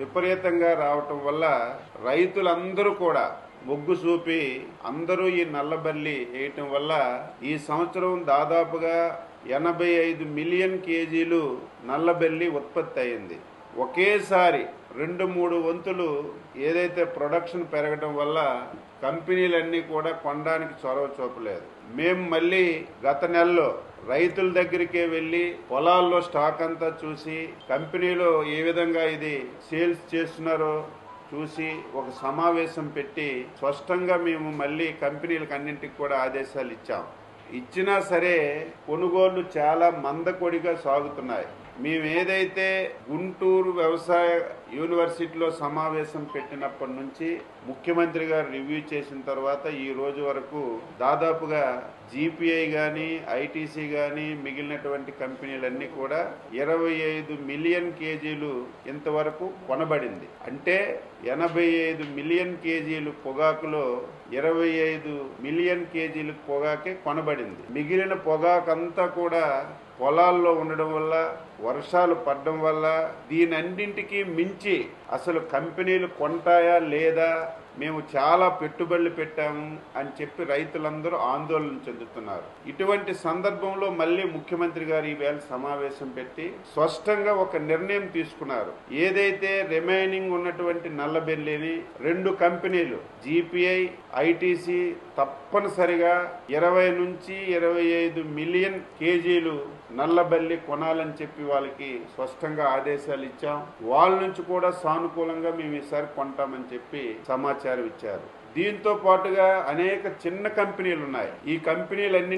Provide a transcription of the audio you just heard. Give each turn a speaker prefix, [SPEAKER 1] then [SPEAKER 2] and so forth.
[SPEAKER 1] విపరీతంగా రావటం వల్ల రైతులందరూ కూడా మొగ్గు చూపి అందరూ ఈ నల్లబల్లి వేయటం వల్ల ఈ సంవత్సరం దాదాపుగా ఎనభై ఐదు మిలియన్ కేజీలు నల్లబెల్లి ఉత్పత్తి అయింది. ఒకేసారి రెండు మూడు వంతులు ఏదైతే ప్రొడక్షన్ పెరగడం వల్ల కంపెనీలన్నీ కూడా కొనడానికి చొరవ చూపలేదు మేము మళ్ళీ గత నెలలో రైతుల దగ్గరికే వెళ్ళి పొలాల్లో స్టాక్ అంతా చూసి కంపెనీలో ఏ విధంగా ఇది సేల్స్ చేస్తున్నారో చూసి ఒక సమావేశం పెట్టి స్పష్టంగా మేము మళ్ళీ కంపెనీలకు అన్నింటికి కూడా ఆదేశాలు ఇచ్చాం. ఇచ్చినా సరే కొనుగోళ్ళు చాలా మందకొడిగా సాగుతున్నాయి. మేము ఏదైతే గుంటూరు వ్యవసాయ యూనివర్సిటీలో సమావేశం పెట్టినప్పటి నుంచి ముఖ్యమంత్రి గారు రివ్యూ చేసిన తర్వాత ఈ రోజు వరకు దాదాపుగా జీపీఐ కానీ ఐటీసీ కానీ మిగిలినటువంటి కంపెనీలన్నీ కూడా ఇరవై ఐదు మిలియన్ కేజీలు ఇంతవరకు కొనబడింది. అంటే ఎనభై ఐదు మిలియన్ కేజీలు పొగాకులో ఇరవై ఐదు మిలియన్ కేజీలు పొగాకే కొనబడింది. మిగిలిన పొగాకంతా కూడా పొలాల్లో ఉండడం వల్ల వర్షాలు పడడం వల్ల దీనన్నింటికీ మించి అసలు కంపెనీలు కొంటాయా లేదా మేము చాలా పెట్టుబడులు పెట్టాము అని చెప్పి రైతులందరూ ఆందోళన చెందుతున్నారు. ఇటువంటి సందర్భంలో మళ్ళీ ముఖ్యమంత్రి గారు ఈవేళ సమావేశం పెట్టి స్పష్టంగా ఒక నిర్ణయం తీసుకున్నారు. ఏదైతే రిమైనింగ్ ఉన్నటువంటి నల్లబెల్లిని రెండు కంపెనీలు జీపీఐ ఐటీసీ తప్పనిసరిగా ఇరవై నుంచి ఇరవై ఐదు మిలియన్ కేజీలు నల్లబల్లి కొనాలని చెప్పి వాళ్ళకి స్పష్టంగా ఆదేశాలు ఇచ్చాం. వాళ్ళ నుంచి కూడా సానుకూలంగా మేము ఈసారి కొంటామని చెప్పి సమాచారం ఇచ్చారు. దీంతో పాటుగా అనేక చిన్న కంపెనీలు ఉన్నాయి ఈ కంపెనీలన్నీ